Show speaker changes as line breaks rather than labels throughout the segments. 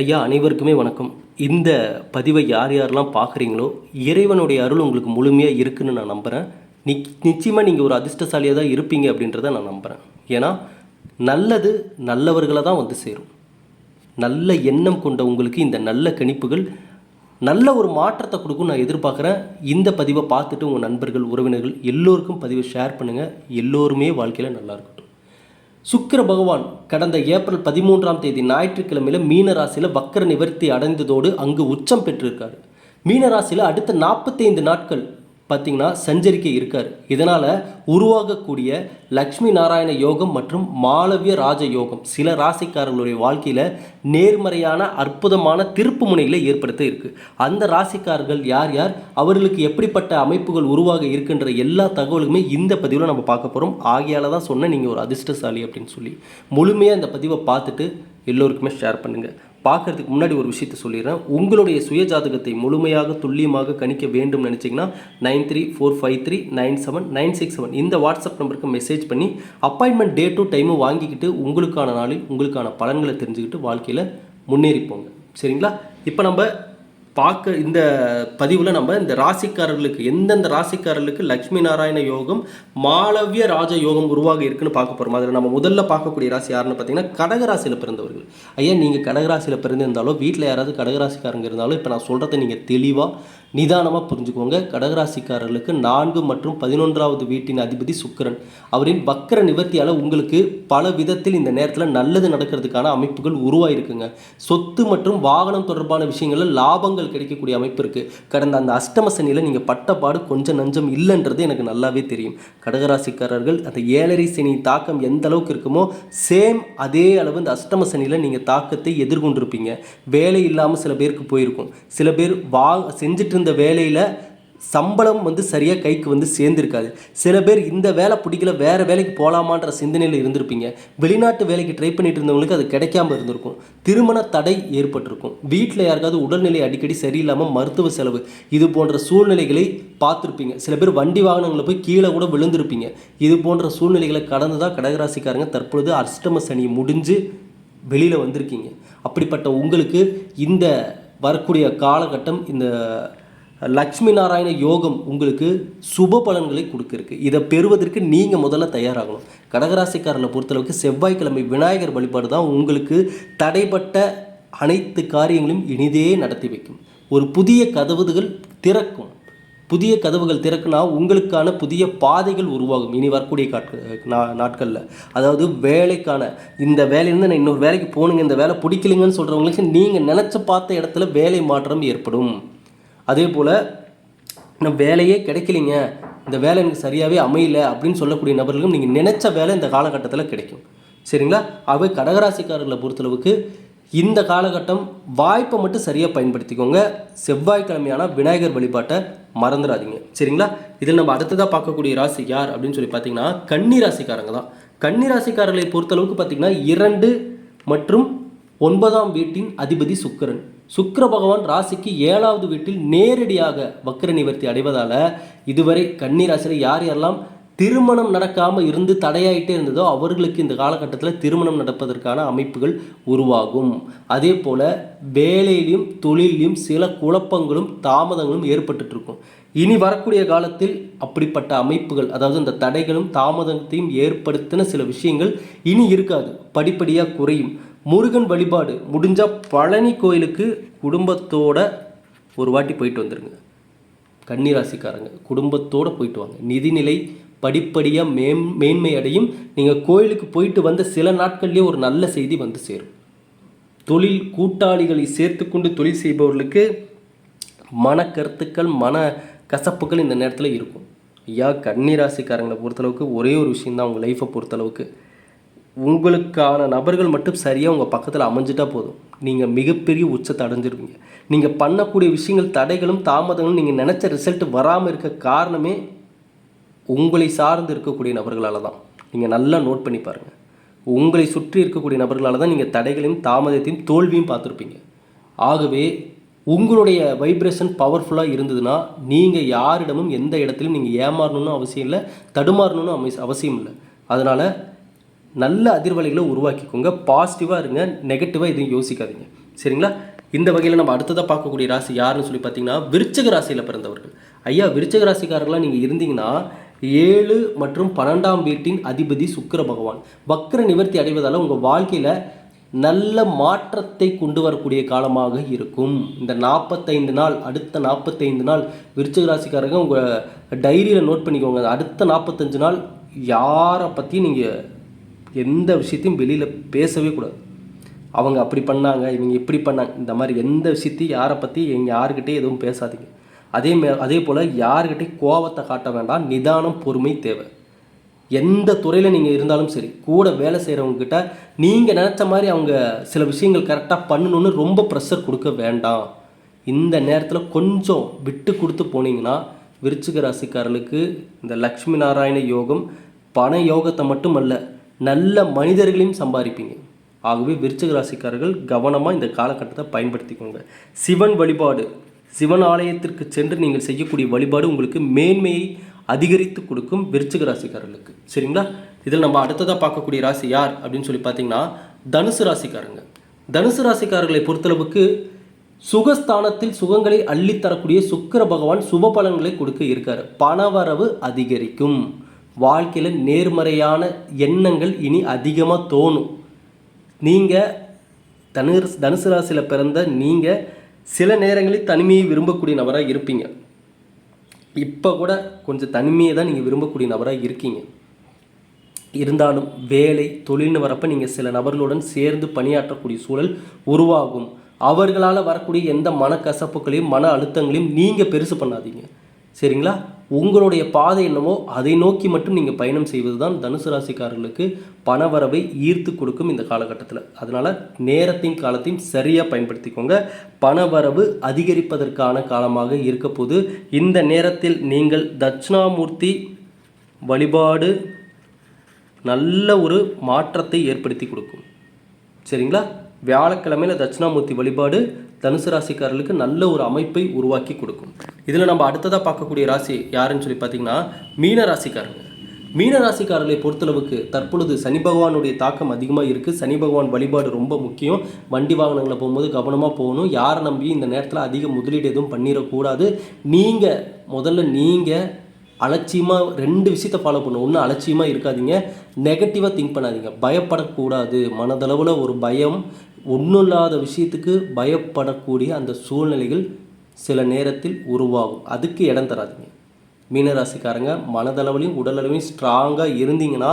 ஐயா அனைவருக்குமே வணக்கம். இந்த பதிவை யார் யாரெல்லாம் பார்க்குறீங்களோ இறைவனுடைய அருள் உங்களுக்கு முழுமையாக இருக்குன்னு நான் நம்புகிறேன் நி நிச்சயமாக நீங்கள் ஒரு அதிர்ஷ்டசாலியாக தான் இருப்பீங்க அப்படின்றத நான் நம்புகிறேன் ஏன்னா நல்லது நல்லவர்களை தான் வந்து சேரும். நல்ல எண்ணம் கொண்ட உங்களுக்கு இந்த நல்ல கணிப்புகள் நல்ல ஒரு மாற்றத்தை கொடுக்கும் நான் எதிர்பார்க்குறேன். இந்த பதிவை பார்த்துட்டு உங்கள் நண்பர்கள் உறவினர்கள் எல்லோருக்கும் பதிவை ஷேர் பண்ணுங்கள் எல்லோருமே வாழ்க்கையில் நல்லா இருக்கட்டும். சுக்கிர பகவான் கடந்த ஏப்ரல் பதிமூன்றாம் தேதி ஞாயிற்றுக்கிழமையில் மீனராசியில் வக்கர நிவர்த்தி அடைந்ததோடு அங்கு உச்சம் பெற்றிருக்காரு. மீனராசியில் அடுத்த நாற்பத்தைந்து நாட்கள் பார்த்தீங்கன்னா சஞ்சரிக்க இருக்கார். இதனால் உருவாகக்கூடிய லக்ஷ்மி நாராயண யோகம் மற்றும் மாளவிய ராஜ யோகம் சில ராசிக்காரர்களுடைய வாழ்க்கையில் நேர்மறையான அற்புதமான திருப்பு முனைகளை ஏற்படுத்த இருக்கு. அந்த ராசிக்காரர்கள் யார் யார்? அவர்களுக்கு எப்படிப்பட்ட அமைப்புகள் உருவாக இருக்கின்ற எல்லா தகவலுமே இந்த பதிவில் நம்ம பார்க்க போகிறோம் ஆகியால் தான் சொன்னேன் நீங்கள் ஒரு அதிர்ஷ்டசாலி அப்படின்னு சொல்லி. முழுமையாக இந்த பதிவை பார்த்துட்டு எல்லோருக்குமே ஷேர் பண்ணுங்கள் பார்க்கறதுக்கு முன்னாடி ஒரு விஷயத்த சொல்லிடுறேன். உங்களுடைய சுய ஜாதகத்தை முழுமையாக துல்லியமாக கணிக்க வேண்டும் நினச்சிங்கன்னா nine three four five three nine seven nine six seven இந்த வாட்ஸ்அப் நம்பருக்கு மெசேஜ் பண்ணி அப்பாயின்மெண்ட் டேட்டும் டைமும் வாங்கிக்கிட்டு உங்களுக்கான நாளில் உங்களுக்கான பலன்களை தெரிஞ்சுக்கிட்டு வாழ்க்கையில் முன்னேறிப்போங்க. சரிங்களா? இப்போ நம்ம பார்க்க இந்த பதிவில் நம்ம இந்த ராசிக்காரர்களுக்கு எந்தெந்த ராசிக்காரர்களுக்கு லக்ஷ்மி நாராயண யோகம் மாளவிய ராஜ யோகம் உருவாக இருக்குன்னு பார்க்க போகிறோம் அதில் நம்ம முதல்ல பார்க்கக்கூடிய ராசி யாருன்னு பார்த்தீங்கன்னா கடகராசியில் பிறந்தவர்கள். ஐயா நீங்கள் கடகராசியில் பிறந்திருந்தாலோ வீட்டில் யாராவது கடகராசிக்காரங்க இருந்தாலும் இப்போ நான் சொல்கிறத நீங்கள் தெளிவாக நிதானமாக புரிஞ்சுக்கோங்க. கடகராசிக்காரர்களுக்கு நான்கு மற்றும் பதினொன்றாவது வீட்டின் அதிபதி சுக்கிரன். அவரின் வக்கர நிவர்த்தியால் உங்களுக்கு பல விதத்தில் இந்த நேரத்தில் நல்லது நடக்கிறதுக்கான அமைப்புகள் உருவாயிருக்குங்க. சொத்து மற்றும் வாகனம் தொடர்பான விஷயங்களில் லாபங்கள் கிடைக்கக்கூடிய அமைப்பு இருக்குது கடந்த அந்த அஷ்டம சனியில் நீங்கள் பட்டப்பாடு கொஞ்சம் நஞ்சம் இல்லைன்றது எனக்கு நல்லாவே தெரியும். கடகராசிக்காரர்கள் அந்த ஏழரை சனி தாக்கம் எந்த அளவுக்கு இருக்குமோ சேம் அதே அளவு இந்த அஷ்டம சனியில் நீங்கள் தாக்கத்தை எதிர்கொண்டிருப்பீங்க. வேலை இல்லாமல் சில பேருக்கு போயிருக்கும். சில பேர் வா செஞ்சுட்டு இருந்த வேலையில் சம்பளம் வந்து சரியாக கைக்கு வந்து சேர்ந்துருக்காது. சில பேர் இந்த வேலை பிடிக்கல வேறு வேலைக்கு போகலாமான்ற சிந்தனையில் இருந்திருப்பீங்க. வெளிநாட்டு வேலைக்கு ட்ரை பண்ணிட்டு இருந்தவங்களுக்கு அது கிடைக்காம இருந்திருக்கும். திருமண தடை ஏற்பட்டிருக்கும். வீட்டில் யாருக்காவது உடல்நிலை அடிக்கடி சரியில்லாமல் மருத்துவ செலவு இது போன்ற சூழ்நிலைகளை பார்த்துருப்பீங்க. சில பேர் வண்டி வாகனங்களை போய் கீழே கூட விழுந்திருப்பீங்க. இது போன்ற சூழ்நிலைகளை கடந்து தான் கடகராசிக்காரங்க தற்பொழுது அஷ்டம சனி முடிஞ்சு வெளியில் வந்திருக்கீங்க. அப்படிப்பட்ட உங்களுக்கு இந்த வரக்கூடிய காலகட்டம் இந்த லக்ஷ்மி நாராயண யோகம் உங்களுக்கு சுப பலன்களை கொடுக்கிருக்கு. இதை பெறுவதற்கு நீங்கள் முதல்ல தயாராகணும். கடகராசிக்காரர்களை பொறுத்தளவுக்கு செவ்வாய்க்கிழமை விநாயகர் வழிபாடு தான் உங்களுக்கு தடைப்பட்ட அனைத்து காரியங்களையும் இனிதே நடத்தி வைக்கும். ஒரு புதிய கதவுகள் திறக்கும். புதிய கதவுகள் திறக்குனா உங்களுக்கான புதிய பாதைகள் உருவாகும். இனி வரக்கூடிய நாட்களில் நா- அதாவது வேலைக்கான இந்த வேலையிலேருந்து நான் இன்னொரு வேலைக்கு போகணுங்க இந்த வேலை பிடிக்கலைங்கன்னு சொல்கிறவங்களுக்கு நீங்கள் நினச்சி பார்த்த இடத்துல வேலை மாற்றம் ஏற்படும். அதே போல் நம்ம வேலையே கிடைக்கலைங்க. இந்த வேலை எனக்கு சரியாகவே அமையல. அப்படின்னு சொல்லக்கூடிய நபர்களும் நீங்கள் நினச்ச வேலை இந்த காலகட்டத்தில் கிடைக்கும். சரிங்களா? அவை கடகராசிக்காரர்களை பொறுத்தளவுக்கு இந்த காலகட்டம் வாய்ப்பை மட்டும் சரியாக பயன்படுத்திக்கோங்க. செவ்வாய்க்கிழமையான விநாயகர் வழிபாட்டை மறந்துடாதீங்க. சரிங்களா? இதில் நம்ம அடுத்ததாக பார்க்கக்கூடிய ராசி யார் அப்படின்னு சொல்லி பார்த்தீங்கன்னா கன்னி ராசிக்காரங்க தான். கன்னி ராசிக்காரர்களை பொறுத்தளவுக்கு பார்த்தீங்கன்னா இரண்டு மற்றும் ஒன்பதாம் வீட்டின் அதிபதி சுக்கிரன். சுக்கர பகவான் ராசிக்கு ஏழாவது வீட்டில் நேரடியாக வக்கர நிவர்த்தி அடைவதால் இதுவரை கன்னி ராசியில் யார் யாரெல்லாம் திருமணம் நடக்காமல் இருந்து தடையாயிட்டே இருந்ததோ அவர்களுக்கு இந்த காலகட்டத்தில் திருமணம் நடப்பதற்கான அமைப்புகள் உருவாகும். அதே போல் வேலையிலையும் தொழிலையும் சில குழப்பங்களும் தாமதங்களும் ஏற்பட்டுருக்கும் இனி வரக்கூடிய காலத்தில் அப்படிப்பட்ட அமைப்புகள் அதாவது இந்த தடைகளும் தாமதத்தையும் ஏற்படுத்தின சில விஷயங்கள் இனி இருக்காது. படிப்படியாக குறையும். முருகன் வழிபாடு முடிஞ்சால் பழனி கோயிலுக்கு குடும்பத்தோட ஒரு வாட்டி போயிட்டு வந்துடுங்க கன்னிராசிக்காரங்க குடும்பத்தோடு போயிட்டு வாங்க. நிதிநிலை படிப்படியாக மேம் மேன்மை அடையும். நீங்கள் கோயிலுக்கு போயிட்டு வந்த சில நாட்கள்லேயே ஒரு நல்ல செய்தி வந்து சேரும். தொழில் கூட்டாளிகளை சேர்த்துக்கொண்டு தொழில் செய்பவர்களுக்கு மன கருத்துக்கள் மன கசப்புகள் இந்த நேரத்தில் இருக்கும். ஐயா கன்னிராசிக்காரங்களை பொறுத்தளவுக்கு ஒரே ஒரு விஷயந்தான் உங்கள் லைஃப்பை பொறுத்தளவுக்கு. உங்களுக்கான நபர்கள் மட்டும் சரியாக உங்கள் பக்கத்தில் அமைஞ்சிட்டா போதும். நீங்கள் மிகப்பெரிய உச்சத்தை அடைஞ்சிருவீங்க. நீங்கள் பண்ணக்கூடிய விஷயங்கள் தடைகளும் தாமதங்களும் நீங்கள் நினச்ச ரிசல்ட் வராமல் இருக்க காரணமே உங்களை சார்ந்து இருக்கக்கூடிய நபர்களால் தான் நீங்கள் நல்லா நோட் பண்ணி பாருங்கள் உங்களை சுற்றி இருக்கக்கூடிய நபர்களால் தான் நீங்கள் தடைகளையும் தாமதத்தையும் தோல்வியும் பார்த்துருப்பீங்க. ஆகவே உங்களுடைய வைப்ரேஷன் பவர்ஃபுல்லாக இருந்ததுன்னா நீங்கள் யாரிடமும் எந்த இடத்துலையும் நீங்கள் ஏமாறணும்னு அவசியம் இல்லை தடுமாறணும்னு அவசி- அவசியம் இல்லை. அதனால் நல்ல அதிர்வலைகளை உருவாக்கிக்கோங்க. பாசிட்டிவாக இருங்க நெகட்டிவாக எதுவும் யோசிக்காதீங்க. சரிங்களா? இந்த வகையில் நம்ம அடுத்ததாக பார்க்கக்கூடிய ராசி யாருன்னு சொல்லி பார்த்தீங்கன்னா விருச்சக ராசியில் பிறந்தவர்கள். ஐயா விருச்சக ராசிக்காரர்களாக நீங்கள் இருந்தீங்கன்னா ஏழு மற்றும் பன்னெண்டாம் வீட்டின் அதிபதி சுக்கிர பகவான். வக்ர நிவர்த்தி அடைவதால் உங்கள் வாழ்க்கையில் நல்ல மாற்றத்தை கொண்டு வரக்கூடிய காலமாக இருக்கும். இந்த நாற்பத்தைந்து நாள் அடுத்த நாற்பத்தைந்து நாள் விருச்சக ராசிக்காரங்க உங்கள் டைரியில் நோட் பண்ணிக்கோங்க. அடுத்த நாற்பத்தஞ்சு நாள் யாரை பற்றியும் நீங்கள் எந்த விஷயத்தையும் வெளியில் பேசவே கூடாது. அவங்க அப்படி பண்ணாங்க இவங்க இப்படி பண்ணாங்க இந்த மாதிரி எந்த விஷயத்தையும் யாரை பற்றி எங்கள் யாருக்கிட்டே எதுவும் பேசாதீங்க. அதே மே அதே போல் யாருக்கிட்டே கோபத்தை காட்ட வேண்டாம் நிதானம் பொறுமை தேவை. எந்த துறையில் நீங்கள் இருந்தாலும் சரி கூட வேலை செய்கிறவங்கக்கிட்ட நீங்கள் நினச்ச மாதிரி அவங்க சில விஷயங்கள் கரெக்டாக பண்ணணும்னு ரொம்ப ப்ரெஷர் கொடுக்க வேண்டாம். இந்த நேரத்தில் கொஞ்சம் விட்டு கொடுத்து போனீங்கன்னா விருச்சிக ராசிக்காரர்களுக்கு இந்த லக்ஷ்மி நாராயண யோகம் பண யோகத்தை மட்டுமல்ல நல்ல மனிதர்களையும் சம்பாதிப்பீங்க. ஆகவே விருச்சிக ராசிக்காரர்கள் கவனமாக இந்த காலகட்டத்தை பயன்படுத்திக்கோங்க. சிவன் வழிபாடு சிவன் ஆலயத்திற்கு சென்று நீங்கள் செய்யக்கூடிய வழிபாடு உங்களுக்கு மேன்மையை அதிகரித்து கொடுக்கும் விருச்சிக ராசிக்காரர்களுக்கு. சரிங்களா? இதில் நம்ம அடுத்ததாக பார்க்கக்கூடிய ராசி யார் அப்படின்னு சொல்லி பார்த்தீங்கன்னா தனுசு ராசிக்காரங்க. தனுசு ராசிக்காரர்களை பொறுத்தளவுக்கு சுகஸ்தானத்தில் சுகங்களை அள்ளித்தரக்கூடிய சுக்கிர பகவான் சுப பலன்களை கொடுக்க இருக்கார். பணவரவு அதிகரிக்கும். வாழ்க்கையில் நேர்மறையான எண்ணங்கள் இனி அதிகமாக தோணும். நீங்கள் தனு தனுசு ராசியில் பிறந்த நீங்கள் சில நேரங்களில் தனிமையை விரும்பக்கூடிய நபராக இருப்பீங்க. இப்போ கூட கொஞ்சம் தனிமையை தான் நீங்கள் விரும்பக்கூடிய நபராக இருக்கீங்க. இருந்தாலும் வேலை தொழில்னு வரப்போ நீங்கள் சில நபர்களுடன் சேர்ந்து பணியாற்றக்கூடிய சூழல் உருவாகும். அவர்களால் வரக்கூடிய எந்த மனக்கசப்புகளையும் மன அழுத்தங்களையும் நீங்கள் பெருசு பண்ணாதீங்க. சரிங்களா? உங்களுடைய பாதை என்னமோ அதை நோக்கி மட்டும் நீங்கள் பயணம் செய்வது தான் தனுசு ராசிக்காரர்களுக்கு பணவரவை ஈர்த்து கொடுக்கும் இந்த காலகட்டத்தில். அதனால் நேரத்தையும் காலத்தையும் சரியாக பயன்படுத்திக்கோங்க. பணவரவு அதிகரிப்பதற்கான காலமாக இருக்கப்போது இந்த நேரத்தில் நீங்கள் தட்சிணாமூர்த்தி வழிபாடு நல்ல ஒரு மாற்றத்தை ஏற்படுத்தி கொடுக்கும். சரிங்களா? வியாழக்கிழமையில் தட்சிணாமூர்த்தி வழிபாடு தனுசு ராசிக்காரர்களுக்கு நல்ல ஒரு அமைப்பை உருவாக்கி கொடுக்கும். இதில் நம்ம அடுத்ததாக பார்க்கக்கூடிய ராசி யாருன்னு சொல்லி பார்த்தீங்கன்னா மீன ராசிக்காரங்க. மீன ராசிக்காரர்களை பொறுத்தளவுக்கு தற்பொழுது சனி பகவானுடைய தாக்கம் அதிகமாக இருக்குது சனி பகவான் வழிபாடு ரொம்ப முக்கியம். வண்டி வாகனங்களில் போகும்போது கவனமாக போகணும். யாரை நம்பி இந்த நேரத்தில் அதிக முதலீடு எதுவும் பண்ணிடக்கூடாது. நீங்கள் முதல்ல நீங்கள் அலட்சியமாக ரெண்டு விஷயத்தை ஃபாலோ பண்ணணும். ஒன்று அலட்சியமாக இருக்காதீங்க. நெகட்டிவாக திங்க் பண்ணாதீங்க. பயப்படக்கூடாது. மனதளவில் ஒரு பயம். ஒன்றும் இல்லாத விஷயத்துக்கு பயப்படக்கூடிய அந்த சூழ்நிலைகள் சில நேரத்தில் உருவாகும். அதுக்கு இடம் தராதீங்க. மீனராசிக்காரங்க மனதளவுலையும் உடலளவையும் ஸ்ட்ராங்காக இருந்தீங்கன்னா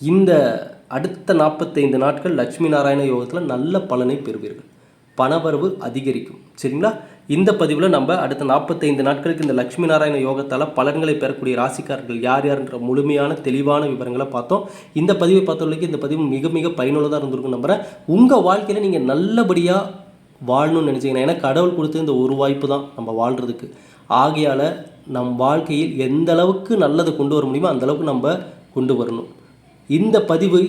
இந்த அடுத்த நாற்பத்தைந்து நாட்கள் லட்சுமி நாராயண யோகத்தில் நல்ல பலனை பெறுவீர்கள். பணவரவு அதிகரிக்கும். சரிங்களா? இந்த பதிவில் நம்ம அடுத்த நாற்பத்தைந்து நாட்களுக்கு இந்த லட்சுமி நாராயண யோகத்தால் பலன்களை பெறக்கூடிய ராசிக்காரர்கள் யார் யார்ன்ற முழுமையான தெளிவான விவரங்களை பார்த்தோம். இந்த பதிவை பார்த்தவர்களுக்கு இந்த பதிவு மிக மிக பயனுள்ளதாக இருந்திருக்கும் நம்புகிறேன் உங்கள் வாழ்க்கையில் நீங்கள் நல்லபடியாக வாழணும்னு நினச்சிங்கன்னா ஏன்னா கடவுள் கொடுத்த இந்த ஒரு வாய்ப்பு தான் நம்ம வாழ்கிறதுக்கு ஆகையால் நம் வாழ்க்கையில் எந்த அளவுக்கு நல்லதை கொண்டு வர முடியுமோ அந்த அளவுக்கு நம்ம கொண்டு வரணும். இந்த பதிவை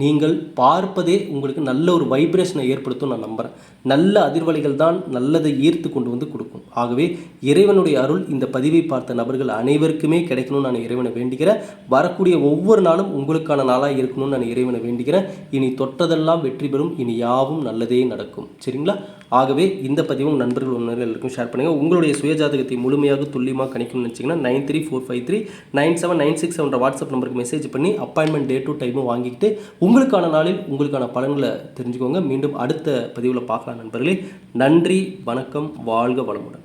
நீங்கள் பார்ப்பதே உங்களுக்கு நல்ல ஒரு வைப்ரேஷனை ஏற்படுத்தும் நான் நம்புகிறேன் நல்ல அதிர்வலைகள் தான் நல்லதை ஈர்த்து கொண்டு வந்து கொடுக்கும். ஆகவே இறைவனுடைய அருள் இந்த பதிவை பார்த்த நபர்கள் அனைவருக்குமே கிடைக்கணும்னு நான் இறைவனை வேண்டுகிறேன். வரக்கூடிய ஒவ்வொரு நாளும் உங்களுக்கான நாளாக இருக்கணும்னு நான் இறைவனை வேண்டுகிறேன். இனி தொட்டதெல்லாம் வெற்றி பெறும். இனி யாவும் நல்லதே நடக்கும். சரிங்களா? ஆகவே இந்த பதிவும் உங்கள் நண்பர்கள் உணர்வு எல்லாருக்கும் ஷேர் பண்ணுங்கள் உங்களுடைய சுயஜாதகத்தை முழுமையாக துல்லியமாக கணிக்கணும்னு நினச்சிங்கன்னா nine three four five three nine seven nine six என்ற வாட்ஸ்அப் நம்பருக்கு மெசேஜ் பண்ணி அப்பாயின்மெண்ட் டே டு டைமும் வாங்கிக்கிட்டு உங்களுக்கான நாளில் உங்களுக்கான பலன்களை தெரிஞ்சுக்கோங்க. மீண்டும் அடுத்த பதிவில் பார்க்கலாம் நண்பர்களே. நன்றி வணக்கம் வாழ்க வளமுடன்.